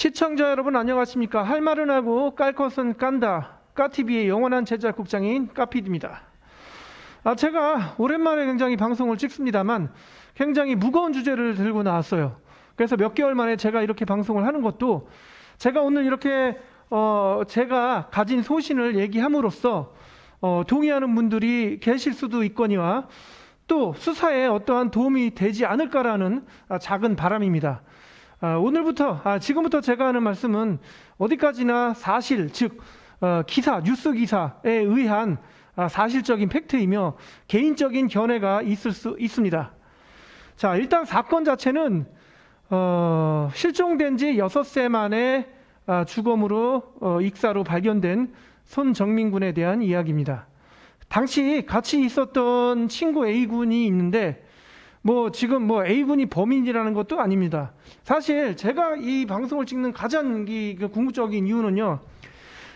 시청자 여러분 안녕하십니까? 할 말은 하고 깔 것은 깐다. 까TV의 영원한 제작 국장인 까피디입니다. 아, 제가 오랜만에 굉장히 방송을 찍습니다만 굉장히 무거운 주제를 들고 나왔어요. 그래서 몇 개월 만에 제가 이렇게 방송을 하는 것도 제가 오늘 이렇게 어, 제가 가진 소신을 얘기함으로써 어, 동의하는 분들이 계실 수도 있거니와 또 수사에 어떠한 도움이 되지 않을까라는 아, 작은 바람입니다. 아, 오늘부터 아, 지금부터 제가 하는 말씀은 어디까지나 사실 즉 어, 기사 뉴스 기사에 의한 아, 사실적인 팩트이며 개인적인 견해가 있을 수 있습니다. 자 일단 사건 자체는 어, 실종된 지 6세 만에 아, 주검으로 어, 익사로 발견된 손정민 군에 대한 이야기입니다. 당시 같이 있었던 친구 A군이 있는데 뭐 지금 뭐 A군이 범인이라는 것도 아닙니다. 사실 제가 이 방송을 찍는 가장 이, 그 궁극적인 이유는요.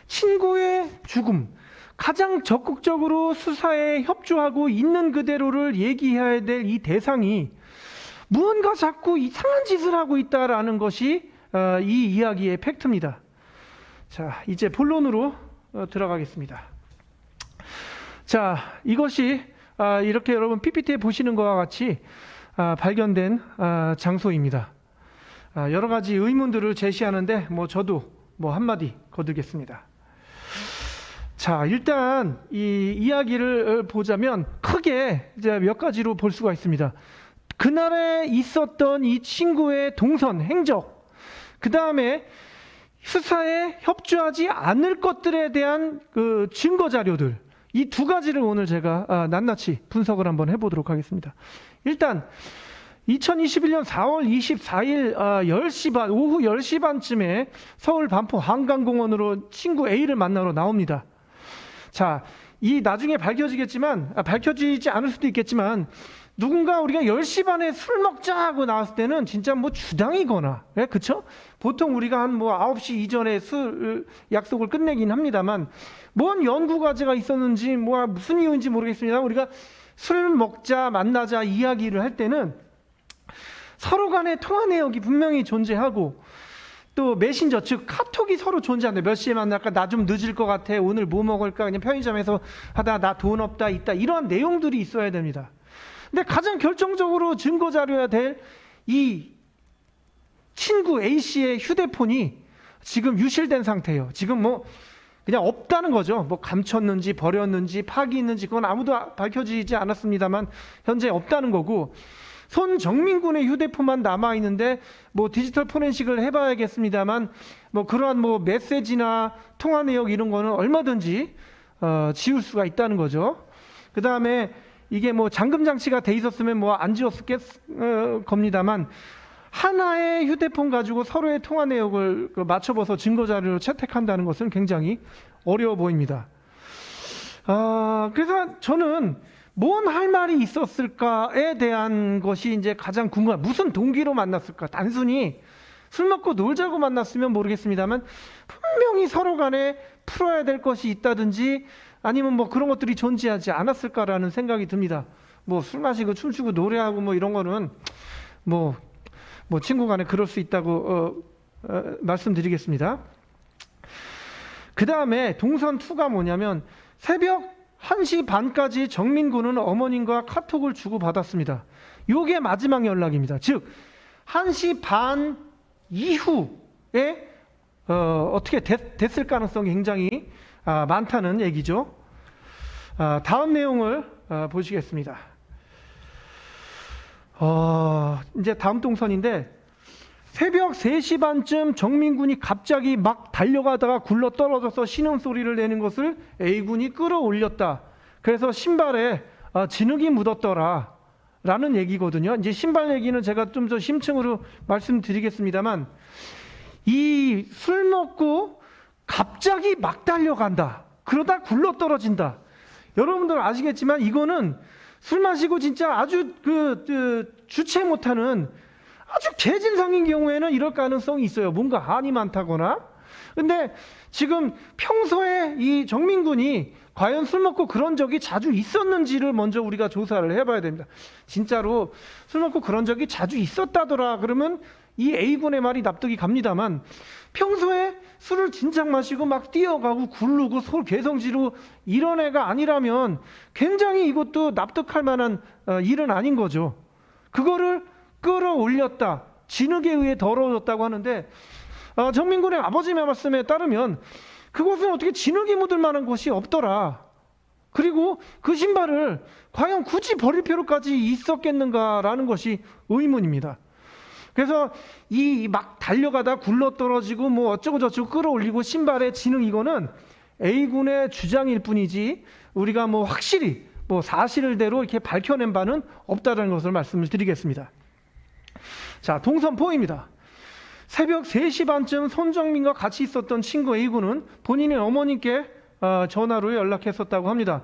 친구의 죽음 가장 적극적으로 수사에 협조하고 있는 그대로를 얘기해야 될 이 대상이 무언가 자꾸 이상한 짓을 하고 있다라는 것이 어, 이 이야기의 팩트입니다. 자, 이제 본론으로 어, 들어가겠습니다. 자, 이것이 아, 이렇게 여러분 PPT에 보시는 것과 같이 아, 발견된 아, 장소입니다. 아, 여러 가지 의문들을 제시하는데 뭐 저도 뭐 한마디 거두겠습니다. 자, 일단 이 이야기를 보자면 크게 이제 몇 가지로 볼 수가 있습니다. 그날에 있었던 이 친구의 동선, 행적, 그 다음에 수사에 협조하지 않을 것들에 대한 그 증거 자료들, 이 두 가지를 오늘 제가 아, 낱낱이 분석을 한번 해보도록 하겠습니다. 일단 2021년 4월 24일 아, 10시 반 오후 10시 반쯤에 서울 반포 한강공원으로 친구 A를 만나러 나옵니다. 자, 이 나중에 밝혀지겠지만 아, 밝혀지지 않을 수도 있겠지만 누군가 우리가 10시 반에 술 먹자 하고 나왔을 때는 진짜 뭐 주당이거나 예, 그쵸? 보통 우리가 한 뭐 9시 이전에 술 약속을 끝내긴 합니다만 뭔 연구 과제가 있었는지 뭐 무슨 이유인지 모르겠습니다. 우리가 술 먹자 만나자 이야기를 할 때는 서로 간의 통화 내역이 분명히 존재하고 또 메신저 즉 카톡이 서로 존재한다. 몇 시에 만날까? 나 좀 늦을 것 같아. 오늘 뭐 먹을까? 그냥 편의점에서 하다 나 돈 없다 있다 이러한 내용들이 있어야 됩니다. 근데 가장 결정적으로 증거 자료야 될 이 친구 A 씨의 휴대폰이 지금 유실된 상태예요. 지금 뭐 그냥 없다는 거죠. 뭐 감췄는지 버렸는지 파기 있는지 그건 아무도 밝혀지지 않았습니다만 현재 없다는 거고 손정민 군의 휴대폰만 남아 있는데 뭐 디지털 포렌식을 해봐야겠습니다만 뭐 그러한 뭐 메시지나 통화 내역 이런 거는 얼마든지 어, 지울 수가 있다는 거죠. 그 다음에 이게 뭐 잠금 장치가 돼 있었으면 뭐 안 지웠을 어, 겁니다만 하나의 휴대폰 가지고 서로의 통화 내역을 그 맞춰봐서 증거 자료를 채택한다는 것은 굉장히 어려워 보입니다. 아, 그래서 저는 뭔 할 말이 있었을까에 대한 것이 이제 가장 궁금한 무슨 동기로 만났을까? 단순히 술 먹고 놀자고 만났으면 모르겠습니다만 분명히 서로 간에 풀어야 될 것이 있다든지 아니면 뭐 그런 것들이 존재하지 않았을까라는 생각이 듭니다. 뭐 술 마시고 춤추고 노래하고 뭐 이런 거는 뭐, 뭐 친구 간에 그럴 수 있다고 어, 어, 말씀드리겠습니다. 그 다음에 동선 2가 뭐냐면 새벽 1시 반까지 정민군은 어머님과 카톡을 주고받았습니다. 요게 마지막 연락입니다. 즉, 1시 반 이후에 어, 어떻게 됐, 됐을 가능성이 굉장히 아, 많다는 얘기죠. 아, 다음 내용을 아, 보시겠습니다. 어, 이제 다음 동선인데 새벽 3시 반쯤 정민군이 갑자기 막 달려가다가 굴러 떨어져서 신음 소리를 내는 것을 A군이 끌어올렸다. 그래서 신발에 아, 진흙이 묻었더라. 라는 얘기거든요. 이제 신발 얘기는 제가 좀 더 심층으로 말씀드리겠습니다만 이 술 먹고 갑자기 막 달려간다. 그러다 굴러 떨어진다. 여러분들 아시겠지만 이거는 술 마시고 진짜 아주 그, 그 주체 못하는 아주 개진상인 경우에는 이럴 가능성이 있어요. 뭔가 한이 많다거나. 근데 지금 평소에 이 정민군이 과연 술 먹고 그런 적이 자주 있었는지를 먼저 우리가 조사를 해봐야 됩니다. 진짜로 술 먹고 그런 적이 자주 있었다더라. 그러면 이 A군의 말이 납득이 갑니다만 평소에 술을 진작 마시고 막 뛰어가고 굴르고 소 개성지르고 이런 애가 아니라면 굉장히 이것도 납득할 만한 어, 일은 아닌 거죠. 그거를 끌어올렸다. 진흙에 의해 더러워졌다고 하는데 어, 정민군의 아버지의 말씀에 따르면 그곳은 어떻게 진흙이 묻을 만한 곳이 없더라. 그리고 그 신발을 과연 굳이 버릴 필요까지 있었겠는가라는 것이 의문입니다. 그래서 이 막 달려가다 굴러 떨어지고 뭐 어쩌고 저쩌고 끌어올리고 신발에 진흙 이거는 A군의 주장일 뿐이지 우리가 뭐 확실히 뭐 사실대로 이렇게 밝혀낸 바는 없다는 것을 말씀을 드리겠습니다. 자, 동선포입니다. 새벽 3시 반쯤 손정민과 같이 있었던 친구 A군은 본인의 어머님께 어, 전화로 연락했었다고 합니다.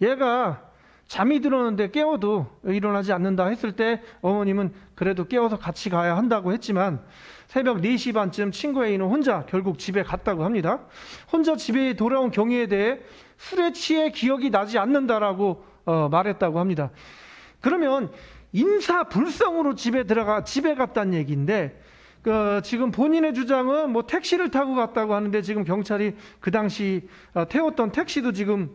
얘가 잠이 들었는데 깨워도 일어나지 않는다 했을 때 어머님은 그래도 깨워서 같이 가야 한다고 했지만 새벽 4시 반쯤 친구 A는 혼자 결국 집에 갔다고 합니다. 혼자 집에 돌아온 경위에 대해 술에 취해 기억이 나지 않는다라고 어, 말했다고 합니다. 그러면 인사불성으로 집에 들어가 집에 갔다는 얘기인데 그 지금 본인의 주장은 뭐 택시를 타고 갔다고 하는데 지금 경찰이 그 당시 어, 태웠던 택시도 지금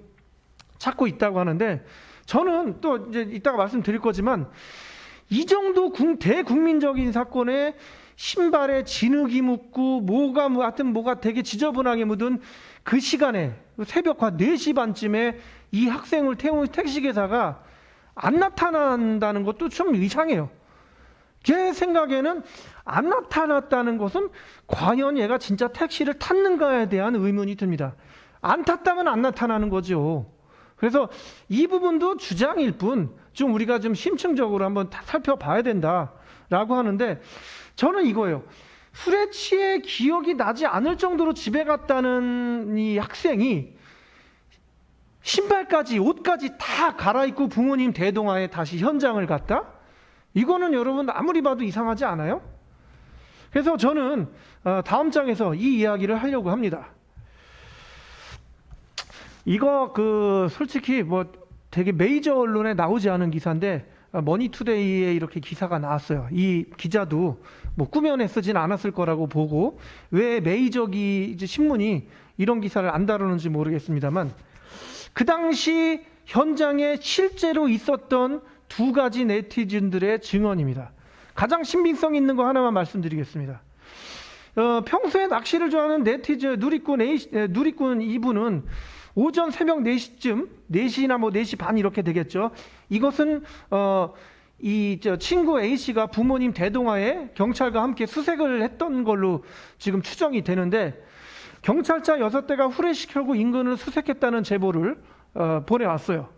찾고 있다고 하는데 저는 또 이제 이따가 말씀드릴 거지만 이 정도 국- 대국민적인 사건에 신발에 진흙이 묻고 뭐가 뭐 하여튼 뭐가 되게 지저분하게 묻은 그 시간에 새벽 한 4시 반쯤에 이 학생을 태운 택시기사가 안 나타난다는 것도 좀 이상해요. 제 생각에는 안 나타났다는 것은 과연 얘가 진짜 택시를 탔는가에 대한 의문이 듭니다. 안 탔다면 안 나타나는 거죠. 그래서 이 부분도 주장일 뿐, 좀 우리가 좀 심층적으로 한번 다 살펴봐야 된다라고 하는데, 저는 이거예요. 술에 취해 기억이 나지 않을 정도로 집에 갔다는 이 학생이 신발까지 옷까지 다 갈아입고 부모님 대동하에 다시 현장을 갔다? 이거는 여러분 아무리 봐도 이상하지 않아요? 그래서 저는 어, 다음 장에서 이 이야기를 하려고 합니다. 이거 그 솔직히 뭐 되게 메이저 언론에 나오지 않은 기사인데 어, 머니투데이에 이렇게 기사가 나왔어요. 이 기자도 뭐 꾸며내 쓰진 않았을 거라고 보고 왜 메이저기 이제 신문이 이런 기사를 안 다루는지 모르겠습니다만 그 당시 현장에 실제로 있었던 두 가지 네티즌들의 증언입니다. 가장 신빙성 있는 거 하나만 말씀드리겠습니다. 어, 평소에 낚시를 좋아하는 네티즌 누리꾼 A, 에, 누리꾼 이분은 오전 새벽 4시쯤 4시나 뭐 4시 반 이렇게 되겠죠. 이것은 어, 이저 친구 A 씨가 부모님 대동하에 경찰과 함께 수색을 했던 걸로 지금 추정이 되는데 경찰차 6대가 후레시켜고 인근을 수색했다는 제보를 어, 보내왔어요.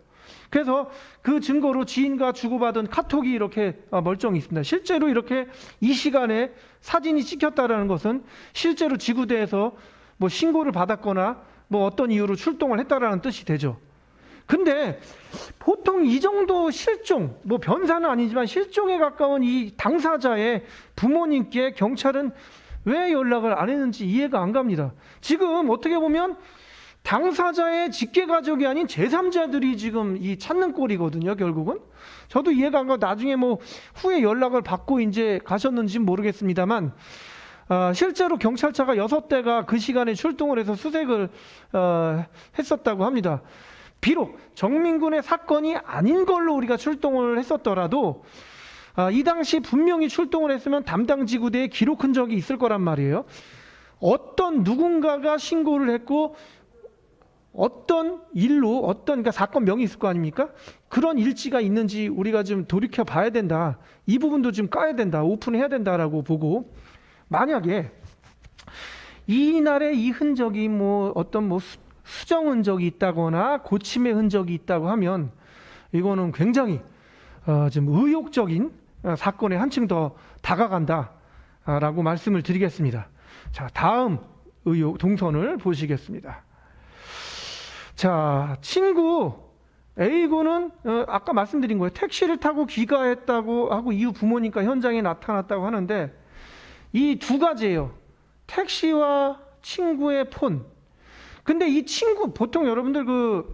그래서 그 증거로 지인과 주고받은 카톡이 이렇게 어, 멀쩡히 있습니다. 실제로 이렇게 이 시간에 사진이 찍혔다라는 것은 실제로 지구대에서 뭐 신고를 받았거나 뭐 어떤 이유로 출동을 했다라는 뜻이 되죠. 근데 보통 이 정도 실종, 뭐 변사는 아니지만 실종에 가까운 이 당사자의 부모님께 경찰은 왜 연락을 안 했는지 이해가 안 갑니다. 지금 어떻게 보면 당사자의 직계 가족이 아닌 제3자들이 지금 이 찾는 꼴이거든요, 결국은. 저도 이해가 안 가. 나중에 뭐 후에 연락을 받고 이제 가셨는지 는 모르겠습니다만, 어, 실제로 경찰차가 여섯 대가 그 시간에 출동을 해서 수색을 어, 했었다고 합니다. 비록 정민군의 사건이 아닌 걸로 우리가 출동을 했었더라도 아, 이 당시 분명히 출동을 했으면 담당 지구대에 기록 흔적이 있을 거란 말이에요. 어떤 누군가가 신고를 했고 어떤 일로 어떤 그러니까 사건 명이 있을 거 아닙니까? 그런 일지가 있는지 우리가 좀 돌이켜 봐야 된다. 이 부분도 좀 까야 된다. 오픈해야 된다라고 보고 만약에 이날의 이 흔적이 뭐 어떤 뭐 수- 수정 흔적이 있다거나 고침의 흔적이 있다고 하면 이거는 굉장히 어, 좀 의욕적인 어, 사건에 한층 더 다가간다라고 말씀을 드리겠습니다. 자, 다음 의혹 동선을 보시겠습니다. 자, 친구 A군은 어, 아까 말씀드린 거예요. 택시를 타고 귀가했다고 하고 이후 부모님과 현장에 나타났다고 하는데 이 두 가지예요. 택시와 친구의 폰. 근데 이 친구 보통 여러분들 그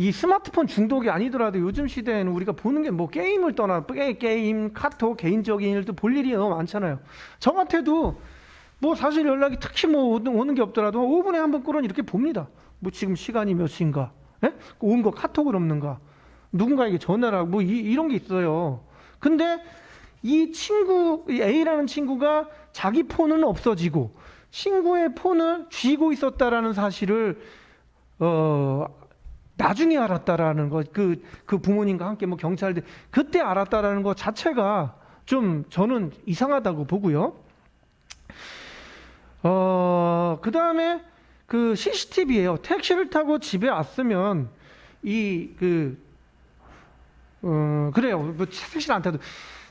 이 스마트폰 중독이 아니더라도 요즘 시대에는 우리가 보는 게 뭐 게임을 떠나 게- 게임, 카톡, 개인적인 일도 볼 일이 너무 많잖아요. 저 같아도 뭐 사실 연락이 특히 뭐 오는, 게 없더라도 5분에 한번 꼴은 이렇게 봅니다. 뭐 지금 시간이 몇 시인가? 예? 온 거 카톡은 없는가? 누군가에게 전화를 하고 뭐 이, 이런 게 있어요. 근데 이 친구 이 A라는 친구가 자기 폰은 없어지고 친구의 폰을 쥐고 있었다라는 사실을 어 나중에 알았다라는 것, 그, 그 부모님과 함께 뭐 경찰들, 그때 알았다라는 것 자체가 좀 저는 이상하다고 보고요. 어, 그 다음에 그 CCTV예요. 택시를 타고 집에 왔으면 이 그, 어, 그래요. 뭐 택시를 안 타도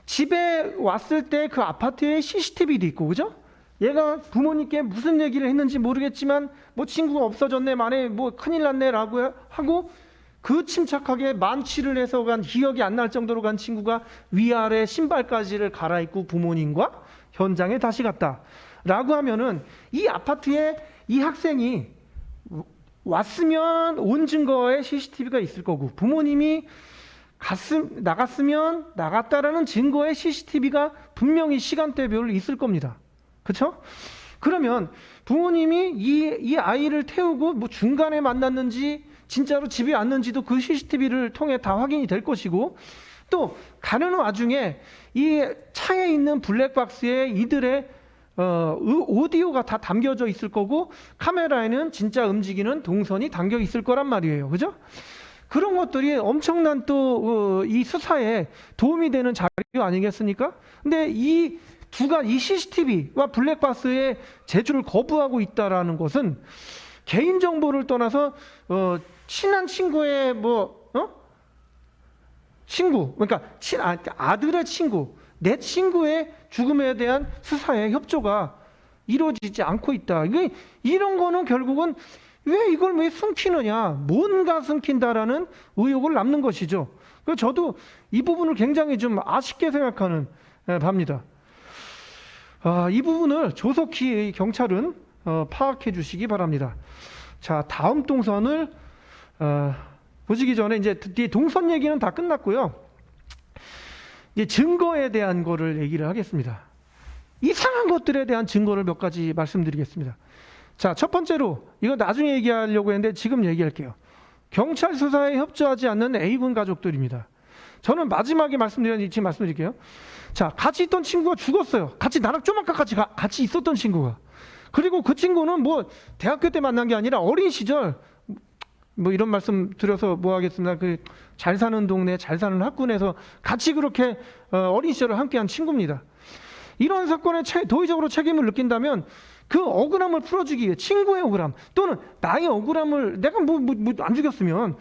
집에 왔을 때 그 아파트에 CCTV도 있고, 그죠? 얘가 부모님께 무슨 얘기를 했는지 모르겠지만 뭐 친구가 없어졌네 만에 뭐 큰일 났네라고 하고 그 침착하게 만취를 해서 간 기억이 안 날 정도로 간 친구가 위아래 신발까지를 갈아입고 부모님과 현장에 다시 갔다 라고 하면은 이 아파트에 이 학생이 왔으면 온 증거에 CCTV가 있을 거고 부모님이 갔음, 나갔으면 나갔다라는 증거에 CCTV가 분명히 시간대별로 있을 겁니다. 그렇죠? 그러면 부모님이 이, 이 아이를 태우고 뭐 중간에 만났는지 진짜로 집에 왔는지도 그 CCTV를 통해 다 확인이 될 것이고 또 가는 와중에 이 차에 있는 블랙박스에 이들의 어, 의- 오디오가 다 담겨져 있을 거고 카메라에는 진짜 움직이는 동선이 담겨 있을 거란 말이에요. 그죠? 그런 것들이 엄청난 또 이 수사에 도움이 되는 자료 아니겠습니까? 근데 이 두가 이 CCTV와 블랙박스의 제출을 거부하고 있다라는 것은 개인 정보를 떠나서 어, 친한 친구의 뭐 어? 친구 그러니까 친, 아, 아들의 친구 내 친구의 죽음에 대한 수사에 협조가 이루어지지 않고 있다. 이게 이런 거는 결국은 왜 이걸 왜 숨기느냐? 뭔가 숨긴다라는 의혹을 남는 것이죠. 그 저도 이 부분을 굉장히 좀 아쉽게 생각하는 예, 바입니다. 아, 이 부분을 조속히 경찰은 어, 파악해 주시기 바랍니다. 자, 다음 동선을 어, 보시기 전에 이제 동선 얘기는 다 끝났고요. 이제 증거에 대한 거를 얘기를 하겠습니다. 이상한 것들에 대한 증거를 몇 가지 말씀드리겠습니다. 자, 첫 번째로 이거 나중에 얘기하려고 했는데 지금 얘기할게요. 경찰 수사에 협조하지 않는 A군 가족들입니다. 저는 마지막에 말씀드렸는지 지금 말씀드릴게요. 자, 같이 있던 친구가 죽었어요. 같이 나랑 조만간 같이 가- 같이 있었던 친구가. 그리고 그 친구는 뭐 대학교 때 만난 게 아니라 어린 시절 뭐 이런 말씀 드려서 뭐 하겠습니다. 그 잘 사는 동네, 잘 사는 학군에서 같이 그렇게 어, 어린 시절을 함께한 친구입니다. 이런 사건에 채- 도의적으로 책임을 느낀다면 그 억울함을 풀어주기 위해 친구의 억울함 또는 나의 억울함을 내가 뭐 뭐 안 죽였으면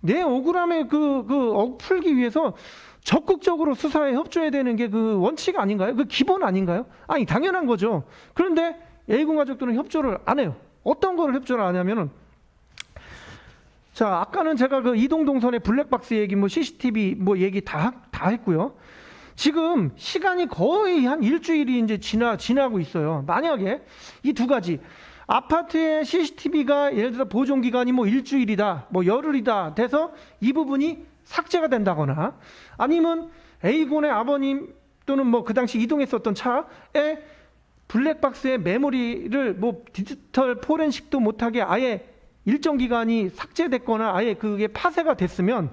내 억울함의 그, 그 억 풀기 위해서 적극적으로 수사에 협조해야 되는 게 그 원칙 아닌가요? 그 기본 아닌가요? 아니 당연한 거죠. 그런데 A군 가족들은 협조를 안 해요. 어떤 거를 협조를 안 하냐면은 자 아까는 제가 그 이동 동선의 블랙박스 얘기 뭐 CCTV 뭐 얘기 다 다 했고요. 지금 시간이 거의 한 일주일이 이제 지나 지나고 있어요. 만약에 이 두 가지 아파트의 CCTV가 예를 들어 보존 기간이 뭐 일주일이다, 뭐 열흘이다 돼서 이 부분이 삭제가 된다거나 아니면 A군의 아버님 또는 뭐 그 당시 이동했었던 차에 블랙박스의 메모리를 뭐 디지털 포렌식도 못하게 아예 일정 기간이 삭제됐거나 아예 그게 파쇄가 됐으면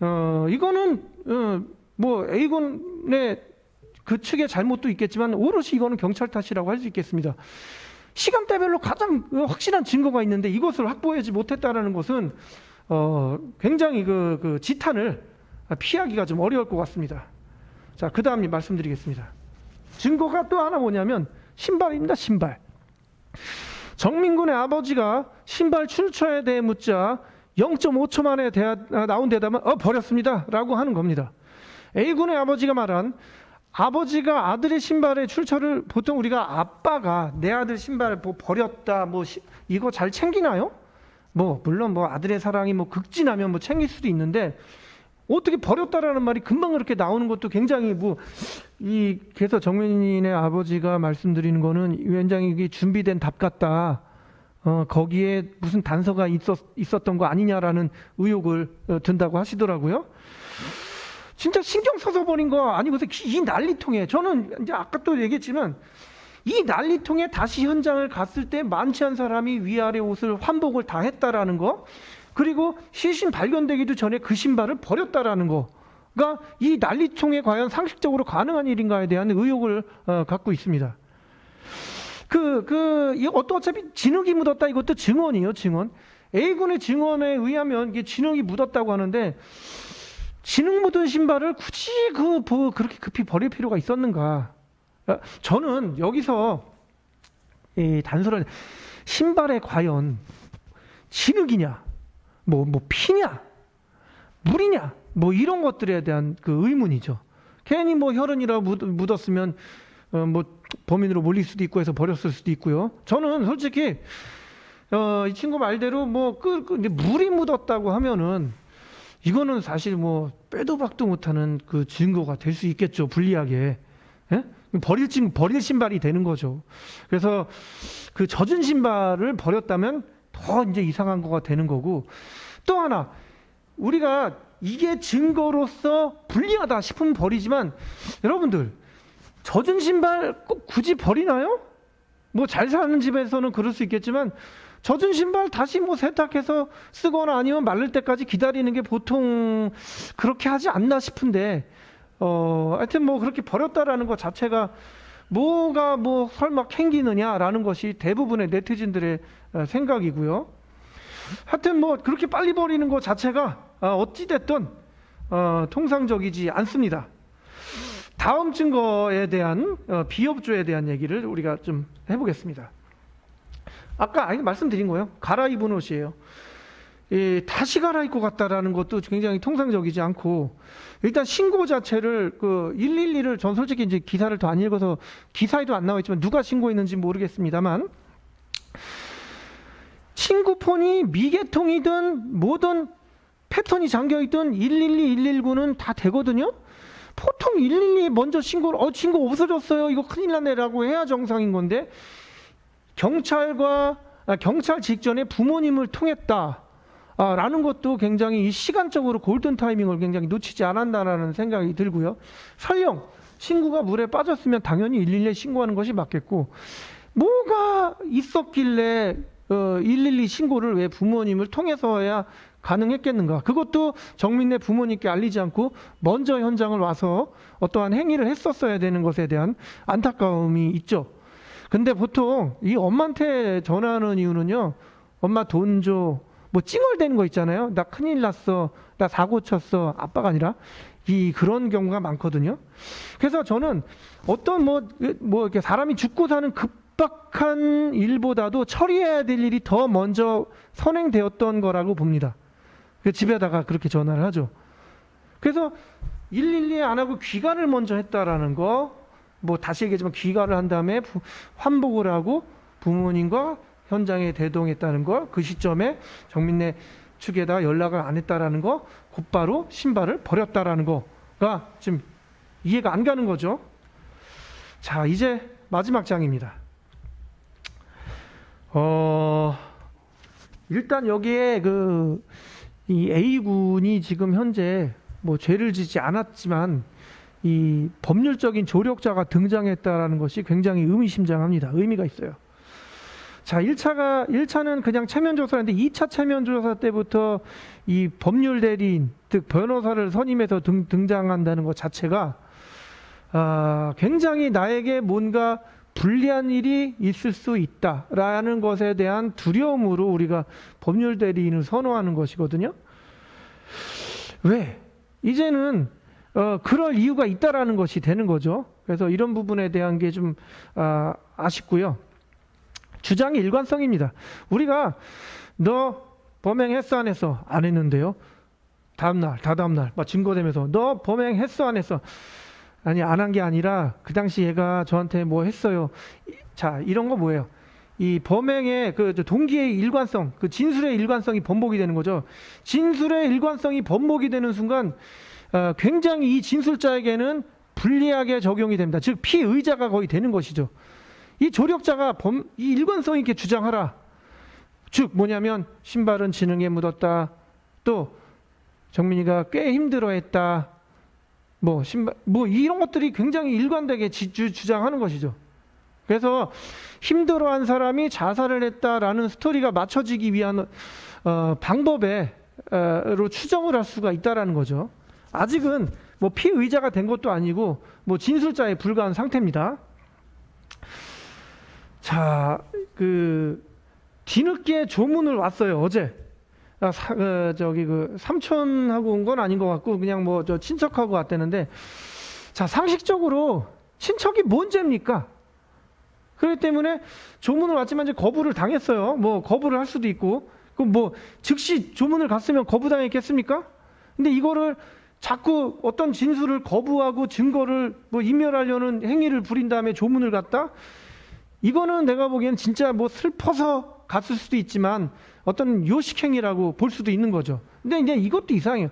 어 이거는 어, 뭐 A군의 그 측의 잘못도 있겠지만 오롯이 이거는 경찰 탓이라고 할 수 있겠습니다. 시간대별로 가장 확실한 증거가 있는데 이것을 확보하지 못했다라는 것은 어, 굉장히 그, 그 지탄을 피하기가 좀 어려울 것 같습니다. 자, 그 다음 말씀드리겠습니다. 증거가 또 하나 뭐냐면 신발입니다. 신발. 정민군의 아버지가 신발 출처에 대해 묻자 0.5초 만에 대하, 아, 나온 대답은 어 버렸습니다 라고 하는 겁니다. A군의 아버지가 말한 아버지가 아들의 신발의 출처를 보통 우리가 아빠가 내 아들 신발 뭐 버렸다 뭐 시- 이거 잘 챙기나요? 뭐 물론 뭐 아들의 사랑이 뭐 극진하면 뭐 챙길 수도 있는데 어떻게 버렸다라는 말이 금방 그렇게 나오는 것도 굉장히 뭐 이 그래서 정민이의 아버지가 말씀드리는 거는 이게 준비된 답 같다. 어, 거기에 무슨 단서가 있었, 있었던 거 아니냐라는 의혹을 어, 든다고 하시더라고요. 진짜 신경 써서 버린 거 아니고서 이 난리통에 저는 이제 아까 또 얘기했지만 이 난리통에 다시 현장을 갔을 때 않은 사람이 위아래 옷을 환복을 다 했다라는 거 그리고 시신 발견되기도 전에 그 신발을 버렸다라는 거가 이 난리통에 과연 상식적으로 가능한 일인가에 대한 의혹을 어, 갖고 있습니다. 그, 그, 이 어또 어차피 진흙이 묻었다 이것도 증언이에요, 증언. A군의 증언에 의하면 이게 진흙이 묻었다고 하는데 진흙 묻은 신발을 굳이 그, 뭐 그렇게 급히 버릴 필요가 있었는가? 아, 저는 여기서 이 단서를 신발에 과연 진흙이냐, 뭐, 뭐 피냐, 물이냐, 뭐 이런 것들에 대한 그 의문이죠. 괜히 뭐 혈흔이라 묻, 묻었으면 어, 뭐 범인으로 몰릴 수도 있고 해서 버렸을 수도 있고요. 저는 솔직히 어, 이 친구 말대로 뭐 그, 그 물이 묻었다고 하면은 이거는 사실 뭐 빼도 박도 못하는 그 증거가 될 수 있겠죠. 불리하게. 예? 버릴 진 버릴 신발이 되는 거죠. 그래서 그 젖은 신발을 버렸다면 더 이제 이상한 거가 되는 거고 또 하나 우리가 이게 증거로서 불리하다 싶으면 버리지만 여러분들 젖은 신발 꼭 굳이 버리나요? 뭐 잘 사는 집에서는 그럴 수 있겠지만 젖은 신발 다시 뭐 세탁해서 쓰거나 아니면 마를 때까지 기다리는 게 보통 그렇게 하지 않나 싶은데 어 하여튼 뭐 그렇게 버렸다라는 것 자체가 뭐가 뭐 설마 캥기느냐라는 것이 대부분의 네티즌들의 어, 생각이고요. 하여튼 뭐 그렇게 빨리 버리는 것 자체가 어, 어찌 됐든 어, 통상적이지 않습니다. 다음 증거에 대한 어, 비협조에 대한 얘기를 우리가 좀 해보겠습니다. 아까 말씀드린 거예요. 갈아입은 옷이에요. 이, 다시 갈아입고 갔다라는 것도 굉장히 통상적이지 않고 일단 신고 자체를 그 112를 전 솔직히 이제 기사를 더 안 읽어서 기사에도 안 나와 있지만 누가 신고했는지 모르겠습니다만 친구 폰이 미개통이든 뭐든 패턴이 잠겨 있든 112, 119는 다 되거든요. 보통 112 먼저 신고를 어 친구 없어졌어요. 이거 큰일 났네라고 해야 정상인 건데 경찰과 아, 경찰 직전에 부모님을 통했다. 아, 라는 것도 굉장히 이 시간적으로 골든 타이밍을 굉장히 놓치지 않았다라는 생각이 들고요. 설령 친구가 물에 빠졌으면 당연히 112에 신고하는 것이 맞겠고 뭐가 있었길래 어, 112 신고를 왜 부모님을 통해서야 가능했겠는가? 그것도 정민네 부모님께 알리지 않고 먼저 현장을 와서 어떠한 행위를 했었어야 되는 것에 대한 안타까움이 있죠. 근데 보통 이 엄마한테 전화하는 이유는요. 엄마 돈 줘. 뭐 찡얼대는 거 있잖아요. 나 큰일 났어. 나 사고 쳤어. 아빠가 아니라 이 그런 경우가 많거든요. 그래서 저는 어떤 뭐뭐 이렇게 사람이 죽고 사는 급박한 일보다도 처리해야 될 일이 더 먼저 선행되었던 거라고 봅니다. 그래서 집에다가 그렇게 전화를 하죠. 그래서 112에 안 하고 귀가를 먼저 했다라는 거, 뭐 다시 얘기하지만 귀가를 한 다음에 부- 환복을 하고 부모님과 현장에 대동했다는 거, 그 시점에 정민네 측에다 연락을 안 했다라는 거, 곧바로 신발을 버렸다라는 거가 지금 이해가 안 가는 거죠. 자, 이제 마지막 장입니다. 어, 일단 여기에 그, 이 A군이 지금 현재 뭐 죄를 짓지 않았지만 이 법률적인 조력자가 등장했다라는 것이 굉장히 의미심장합니다. 의미가 있어요. 자, 1차가 1차는 그냥 체면 조사인데 2차 체면 조사 때부터 이 법률 대리인 즉 변호사를 선임해서 등, 등장한다는 것 자체가 아, 굉장히 나에게 뭔가 불리한 일이 있을 수 있다라는 것에 대한 두려움으로 우리가 법률 대리인을 선호하는 것이거든요. 왜? 이제는 어, 그럴 이유가 있다라는 것이 되는 거죠. 그래서 이런 부분에 대한 게좀 아, 아쉽고요. 주장이 일관성입니다. 우리가 너 범행했어 안 했어 안 했는데요. 다음날 다다음날 막 증거되면서 너 범행했어 안 했어 아니 안 한 게 아니라 그 당시 얘가 저한테 뭐 했어요. 이- 자 이런 거 뭐예요? 이 범행의 그저 동기의 일관성, 그 진술의 일관성이 번복이 되는 거죠. 진술의 일관성이 번복이 되는 순간 어, 굉장히 이 진술자에게는 불리하게 적용이 됩니다. 즉 피의자가 거의 되는 것이죠. 이 조력자가 범, 이 일관성 있게 주장하라. 즉 뭐냐면 신발은 지능에 묻었다. 또 정민이가 꽤 힘들어했다. 뭐 신발 뭐 이런 것들이 굉장히 일관되게 지- 주, 주장하는 것이죠. 그래서 힘들어한 사람이 자살을 했다라는 스토리가 맞춰지기 위한 어, 방법에 로 추정을 할 수가 있다라는 거죠. 아직은 뭐 피의자가 된 것도 아니고 뭐 진술자에 불과한 상태입니다. 자, 그 뒤늦게 조문을 왔어요 어제. 아, 사, 어, 저기 그 삼촌하고 온 건 아닌 것 같고 그냥 뭐 저 친척하고 왔다는데 자 상식적으로 친척이 뭔 죄입니까? 그렇기 때문에 조문을 왔지만 이제 거부를 당했어요. 뭐 거부를 할 수도 있고 그럼 뭐 즉시 조문을 갔으면 거부당했겠습니까? 근데 이거를 자꾸 어떤 진술을 거부하고 증거를 뭐 인멸하려는 행위를 부린 다음에 조문을 갔다? 이거는 내가 보기엔 진짜 뭐 슬퍼서 갔을 수도 있지만 어떤 요식행위라고 볼 수도 있는 거죠. 근데 이제 이것도 이상해요.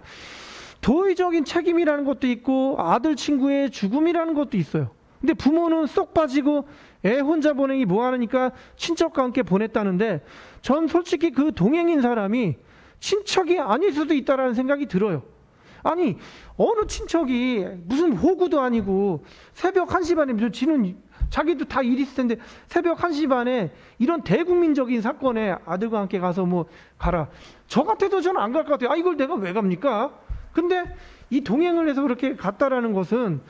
도의적인 책임이라는 것도 있고 아들 친구의 죽음이라는 것도 있어요. 근데 부모는 쏙 빠지고 애 혼자 보내기 뭐 하니까 친척과 함께 보냈다는데 전 솔직히 그 동행인 사람이 친척이 아닐 수도 있다라는 생각이 들어요. 아니 어느 친척이 무슨 호구도 아니고 새벽 1시 반에 지는 자기도 다 일 있을 텐데 새벽 1시 반에 이런 대국민적인 사건에 아들과 함께 가서 뭐 가라. 저 같아도 저는 안 갈 것 같아요. 아 이걸 내가 왜 갑니까? 근데 이 동행을 해서 그렇게 갔다라는 것은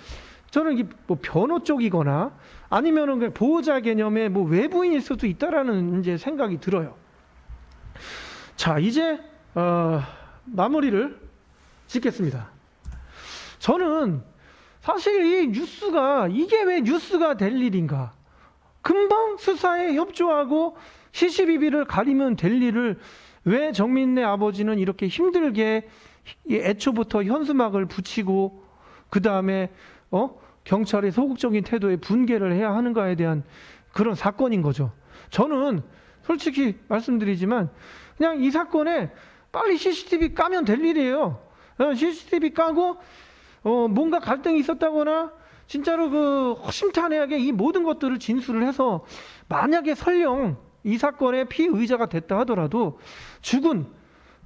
저는 이게 뭐 변호 쪽이거나 아니면은 보호자 개념의 뭐 외부인일 수도 있다라는 이제 생각이 들어요. 자 이제 어, 마무리를 짓겠습니다. 저는 사실 이 뉴스가 이게 왜 뉴스가 될 일인가? 금방 수사에 협조하고 시시비비를 가리면 될 일을 왜 정민네 아버지는 이렇게 힘들게 이 애초부터 현수막을 붙이고 그 다음에 어 경찰의 소극적인 태도에 분개를 해야 하는가에 대한 그런 사건인 거죠. 저는 솔직히 말씀드리지만 그냥 이 사건에 빨리 CCTV 까면 될 일이에요. 어, CCTV 까고 어, 뭔가 갈등이 있었다거나 진짜로 그 허심탄회하게 이 모든 것들을 진술을 해서 만약에 설령 이 사건의 피의자가 됐다 하더라도 죽은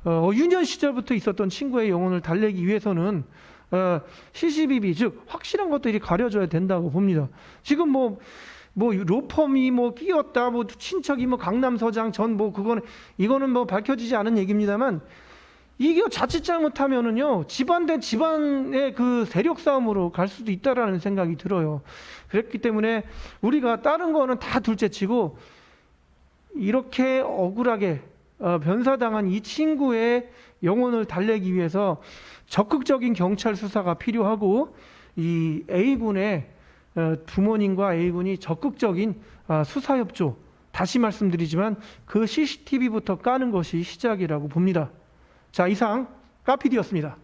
어, 유년 시절부터 있었던 친구의 영혼을 달래기 위해서는 어, CCBB 즉 확실한 것들이 가려져야 된다고 봅니다. 지금 뭐뭐 로펌이 뭐 끼었다 뭐 친척이 뭐 강남서장 전 뭐 그거는 이거는 뭐 밝혀지지 않은 얘기입니다만 이게 자칫 잘못하면은요 집안 대 집안의 그 세력 싸움으로 갈 수도 있다라는 생각이 들어요. 그렇기 때문에 우리가 다른 거는 다 둘째치고 이렇게 억울하게 어, 변사당한 이 친구의 영혼을 달래기 위해서 적극적인 경찰 수사가 필요하고 이 A 군의 어, 부모님과 A 군이 적극적인 아, 수사 협조 다시 말씀드리지만 그 CCTV부터 까는 것이 시작이라고 봅니다. 자 이상 까피디였습니다.